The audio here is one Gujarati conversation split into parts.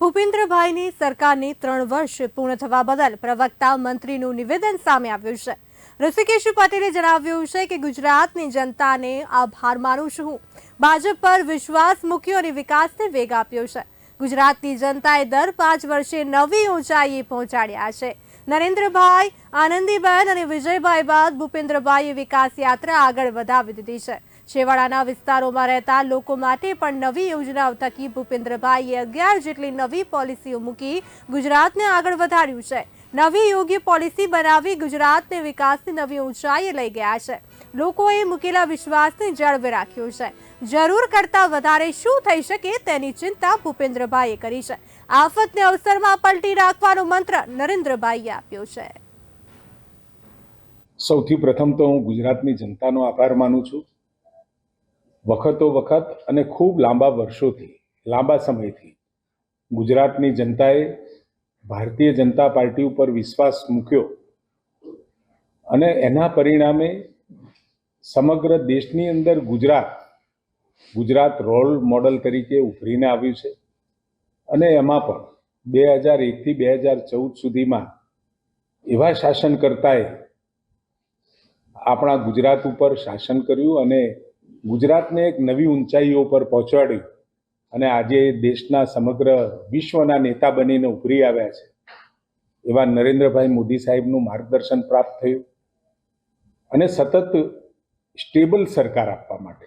ભૂપેન્દ્રભાઈની સરકારની ત્રણ વર્ષ પૂર્ણ થવા બદલ પ્રવક્તા મંત્રીનું નિવેદન સામે આવ્યું છે. ઋષિકેશ પટેલે જણાવ્યું છે કે ગુજરાતની જનતાને આભાર માનું છું. ભાજપ પર વિશ્વાસ મૂક્યો અને વિકાસને વેગ આપ્યો છે. ગુજરાતની જનતાએ દર પાંચ વર્ષે નવી ઊંચાઈએ પહોંચાડ્યા છે. નરેન્દ્રભાઈ, આનંદીબેન અને વિજયભાઈ બાદ ભૂપેન્દ્રભાઈએ વિકાસ યાત્રા આગળ વધાવી દીધી છે. છેવાડાના વિસ્તારોમાં રહેતા લોકો માટે પણ નવી યોજનાઓ થકી ભૂપેન્દ્રભાઈએ અગિયાર જેટલી નવી પોલિસીઓ મૂકી ગુજરાતને આગળ વધાર્યું છે. નવી યોગ્ય પોલિસી બનાવી ગુજરાતને વિકાસની નવી ઊંચાઈએ લઈ ગયા છે. લોકોએ મૂકેલા વિશ્વાસને જાળવી રાખ્યો છે. જરૂર કરતા વધારે શું થઈ શકે તેની ચિંતા ભૂપેન્દ્રભાઈએ કરી છે. આફતને અવસરમાં પલટી રાખવાનો મંત્ર નરેન્દ્રભાઈએ આપ્યો છે. સૌથી પ્રથમ તો હું ગુજરાતની જનતાનો આભાર માનું છું. વખતો વખત અને ખૂબ લાંબા વર્ષોથી, લાંબા સમયથી ગુજરાતની જનતાએ ભારતીય જનતા પાર્ટી ઉપર વિશ્વાસ મૂક્યો અને એના પરિણામે સમગ્ર દેશની અંદર ગુજરાત ગુજરાત રોલ મોડલ તરીકે ઉભરીને આવ્યું છે અને એમાં પણ બે હજાર એકથી બે હજાર ચૌદ સુધીમાં એવા શાસનકર્તાએ આપણા ગુજરાત ઉપર શાસન કર્યું અને ગુજરાતને એક નવી ઊંચાઈઓ પર પહોંચાડ્યું અને આજે દેશના સમગ્ર વિશ્વના નેતા બનીને ઉભરી આવ્યા છે. એવા નરેન્દ્રભાઈ મોદી સાહેબનું માર્ગદર્શન પ્રાપ્ત થયું અને સતત સ્ટેબલ સરકાર આપવા માટે.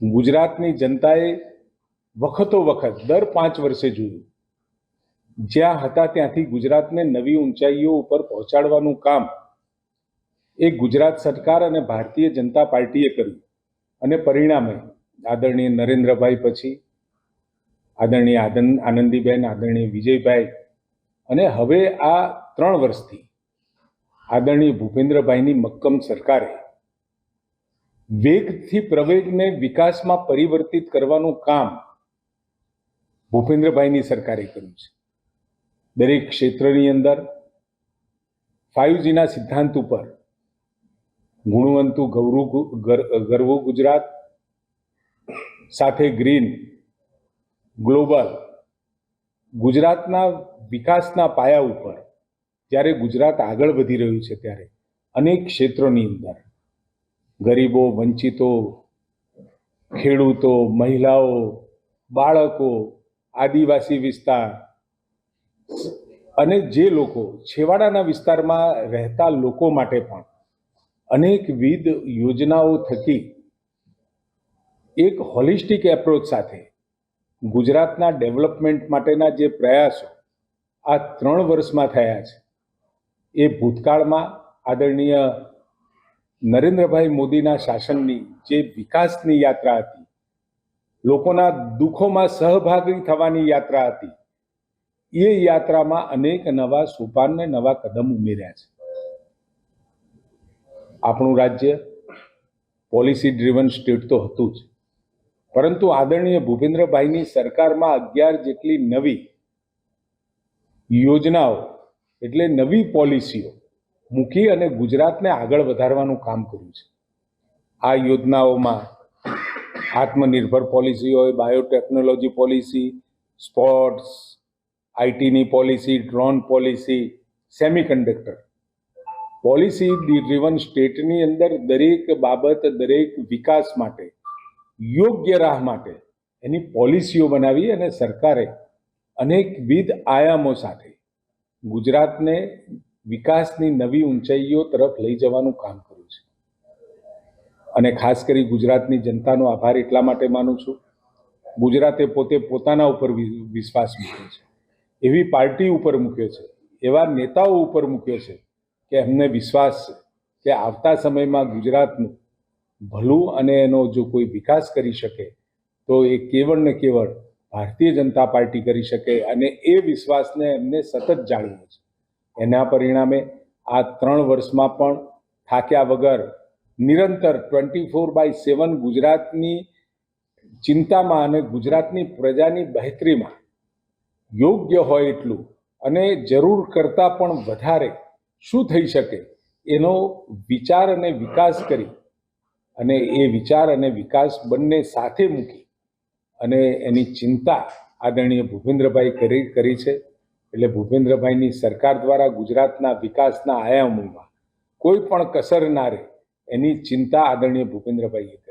ગુજરાતની જનતાએ વખતો વખત, દર પાંચ વર્ષે જોયું, જ્યાં હતા ત્યાંથી ગુજરાતને નવી ઊંચાઈઓ ઉપર પહોંચાડવાનું કામ એ ગુજરાત સરકાર અને ભારતીય જનતા પાર્ટીએ કર્યું. અને પરિણામે આદરણીય નરેન્દ્રભાઈ પછી, આદરણીય આદન, આનંદીબેન, આદરણીય વિજયભાઈ અને હવે આ ત્રણ વર્ષથી આદરણીય ભૂપેન્દ્રભાઈની મક્કમ સરકારે વેગથી પ્રવેગને વિકાસમાં પરિવર્તિત કરવાનું કામ ભૂપેન્દ્રભાઈની સરકારે કર્યું છે. દરેક ક્ષેત્રની અંદર ફાઇવજીના સિદ્ધાંત ઉપર ગુણવંતુ ગૌરવ ગર્વ ગુજરાત, સાથે ગ્રીન, ગ્લોબલ. ગુજરાતના વિકાસના પાયા ઉપર, જ્યારે ગુજરાત આગળ વધી રહ્યું છે ત્યારે, અનેક ક્ષેત્રોની અંદર, ગરીબો, વંચિતો, ખેડૂતો, મહિલાઓ, બાળકો, આદિવાસી વિસ્તાર અને જે લોકો છેવાડાના વિસ્તારમાં રહેતા લોકો માટે પણ અનેકવિધ યોજનાઓ થકી એક હોલિસ્ટિક એપ્રોચ સાથે ગુજરાતના ડેવલપમેન્ટ માટેના જે પ્રયાસો આ ત્રણ વર્ષમાં થયા છે, એ ભૂતકાળમાં આદરણીય નરેન્દ્રભાઈ મોદીના શાસનની જે વિકાસની યાત્રા હતી, લોકોના દુઃખોમાં સહભાગી થવાની યાત્રા હતી, એ યાત્રામાં અનેક નવા સોપાનને નવા કદમ ઉમેર્યા છે. આપણું રાજ્ય પોલિસી ડ્રીવન સ્ટેટ તો હતું જ. પરંતુ આદરણીય ભૂપેન્દ્રભાઈની સરકારમાં અગિયાર જેટલી નવી યોજનાઓ એટલે નવી પોલિસીઓ મૂકી અને ગુજરાતને આગળ વધારવાનું કામ કર્યું છે. આ યોજનાઓમાં આત્મનિર્ભર પોલિસી હોય, biotechnology policy, sports, આઈટીની policy, drone policy, semiconductor policy driven સ્ટેટની અંદર દરેક બાબત, દરેક વિકાસ માટે, યોગ્ય રાહ માટે એની પોલિસીઓ બનાવી અને સરકારે અનેકવિધ આયામો સાથે ગુજરાતને વિકાસની નવી ઊંચાઈઓ તરફ લઈ જવાનું કામ કર્યું છે. અને ખાસ કરી ગુજરાતની જનતાનો આભાર એટલા માટે માનું છું. ગુજરાતે પોતે પોતાના ઉપર વિશ્વાસ મૂક્યો છે. એવી પાર્ટી ઉપર મૂક્યો છે. એવા નેતાઓ ઉપર મૂક્યો છે કે એમને વિશ્વાસ છે કે આવતા સમયમાં ગુજરાતનું ભલું અને એનો જો કોઈ વિકાસ કરી શકે, તો એ કેવળ ને કેવળ ભારતીય જનતા પાર્ટી કરી શકે અને એ વિશ્વાસને એમને સતત જાળવ્યો છે. એના પરિણામે આ ત્રણ વર્ષમાં પણ થાક્યા વગર નિરંતર ટ્વેન્ટી ફોર બાય સેવન ગુજરાતની ચિંતામાં અને ગુજરાતની પ્રજાની બહેતરીમાં યોગ્ય હોય એટલું અને જરૂર કરતાં પણ વધારે શું થઈ શકે? એનો વિચાર અને વિકાસ કરી અને એ વિચાર અને વિકાસ બંને સાથે મૂકી અને એની ચિંતા આદરણીય ભૂપેન્દ્રભાઈ કરી કરી છે. એટલે ભૂપેન્દ્રભાઈની સરકાર દ્વારા ગુજરાતના વિકાસના આયામોમાં કોઈ પણ કસર ના રહે એની ચિંતા આદરણીય ભૂપેન્દ્રભાઈએ કરી.